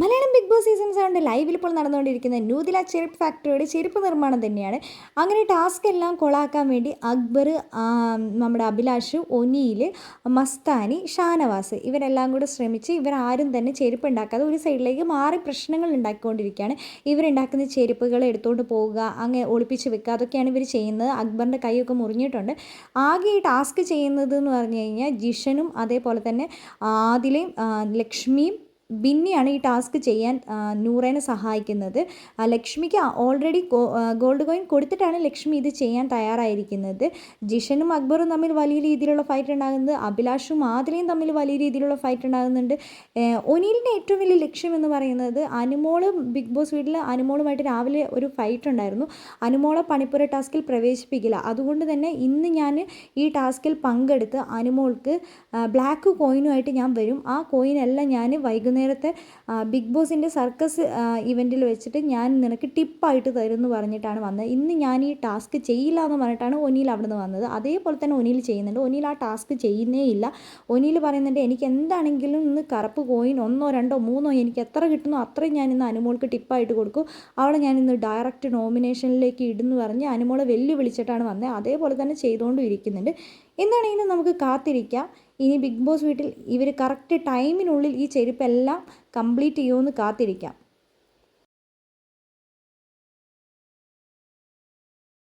Malayalam big Boss season സെവന്റെ ലൈവിൽ ഇപ്പോൾ നടന്നുകൊണ്ടിരിക്കുന്ന ന്യൂദില ചെരുപ്പ് ഫാക്ടറിയുടെ ചെരുപ്പ് നിർമ്മാണം തന്നെയാണ്. അങ്ങനെ ടാസ്ക് എല്ലാം കൊളാക്കാൻ വേണ്ടി അക്ബർ നമ്മുടെ അഭിലാഷ് ഒനിയിൽ മസ്താനി ഷാനവാസ് ഇവരെല്ലാം കൂടെ ശ്രമിച്ച് ഇവരാരും തന്നെ ചെരുപ്പ് ഉണ്ടാക്കാതെ ഒരു സൈഡിലേക്ക് മാറി പ്രശ്നങ്ങൾ ഉണ്ടാക്കിക്കൊണ്ടിരിക്കുകയാണ്. ഇവരുണ്ടാക്കുന്ന ചെരുപ്പുകൾ എടുത്തുകൊണ്ട് പോവുക അങ്ങനെ ഒളിപ്പിച്ച് വെക്കുക അതൊക്കെയാണ് ഇവർ ചെയ്യുന്നത്. അക്ബറിന്റെ കൈയൊക്കെ മുറിഞ്ഞിട്ടുണ്ട്. ആകെ ഈ ടാസ്ക് ചെയ്യുന്നത് എന്ന് പറഞ്ഞു കഴിഞ്ഞാൽ ജിഷനും അതേപോലെ തന്നെ ആദിലയും ലക്ഷ്മിയും ബിന്നിയാണ് ഈ ടാസ്ക് ചെയ്യാൻ നൂറേനെ സഹായിക്കുന്നത്. ലക്ഷ്മിക്ക് ഓൾറെഡി ഗോൾഡ് കോയിൻ കൊടുത്തിട്ടാണ് ലക്ഷ്മി ഇത് ചെയ്യാൻ തയ്യാറായിരിക്കുന്നത്. ജിഷനും അക്ബറും തമ്മിൽ വലിയ രീതിയിലുള്ള ഫൈറ്റ് ഉണ്ടാകുന്നത്. അഭിലാഷും ആദിലയും തമ്മിൽ വലിയ രീതിയിലുള്ള ഫൈറ്റ് ഉണ്ടാകുന്നുണ്ട്. ഒനിലിന്റെ ഏറ്റവും വലിയ ലക്ഷ്യം എന്ന് പറയുന്നത് അനുമോൾ ബിഗ് ബോസ് വീട്ടിൽ അനുമോളുമായിട്ട് രാവിലെ ഒരു ഫൈറ്റ് ഉണ്ടായിരുന്നു. അനുമോളെ പണിപ്പുര ടാസ്കിൽ പ്രവേശിപ്പിക്കില്ല. അതുകൊണ്ട് തന്നെ ഇന്ന് ഞാൻ ഈ ടാസ്കിൽ പങ്കെടുത്ത് അനുമോൾക്ക് ബ്ലാക്ക് കോയിനുമായിട്ട് ഞാൻ വരും. ആ കോയിനെല്ലാം ഞാൻ വൈകുന്നേരത്തെ ആ, ബിഗ് ബോസിന്റെ സർക്കസ് ഇവന്റിൽ വെച്ചിട്ട് ഞാൻ നിനക്ക് ടിപ്പായിട്ട് തരും എന്ന് പറഞ്ഞിട്ടാണ് വന്നത്. ഇന്ന് ഞാൻ ഈ ടാസ്ക് ചെയ്യില്ല എന്ന് പറഞ്ഞിട്ടാണ് ഒനിയിൽ അവിടെ നിന്ന് വന്നത്. അതേപോലെ തന്നെ ഒനിയിൽ ചെയ്യുന്നുണ്ട്. ഒനിയിൽ ആ ടാസ്ക് ചെയ്യുന്നേ ഇല്ല. ഒനിയിൽ പറയുന്നുണ്ട് എനിക്ക് എന്താണെങ്കിലും ഇന്ന് കറുപ്പ് കോയിൻ ഒന്നോ രണ്ടോ മൂന്നോ എനിക്ക് എത്ര കിട്ടുന്നോ അത്രയും ഞാൻ ഇന്ന് അനുമോൾക്ക് ടിപ്പായിട്ട് കൊടുക്കും. അവളെ ഞാൻ ഇന്ന് ഡയറക്റ്റ് നോമിനേഷനിലേക്ക് ഇടുന്നു പറഞ്ഞ് അനുമോളെ വെല്ലുവിളിച്ചിട്ടാണ് വന്നത്. അതേപോലെ തന്നെ ചെയ്തുകൊണ്ടും ഇരിക്കുന്നുണ്ട് എന്താണെങ്കിലും നമുക്ക് കാത്തിരിക്കാം. ഇനി ബിഗ് ബോസ് വീട്ടിൽ ഇവർ കറക്റ്റ് ടൈമിനുള്ളിൽ ഈ ചെരുപ്പെല്ലാം കംപ്ലീറ്റ് ചെയ്യുമെന്ന് കാത്തിരിക്കാം.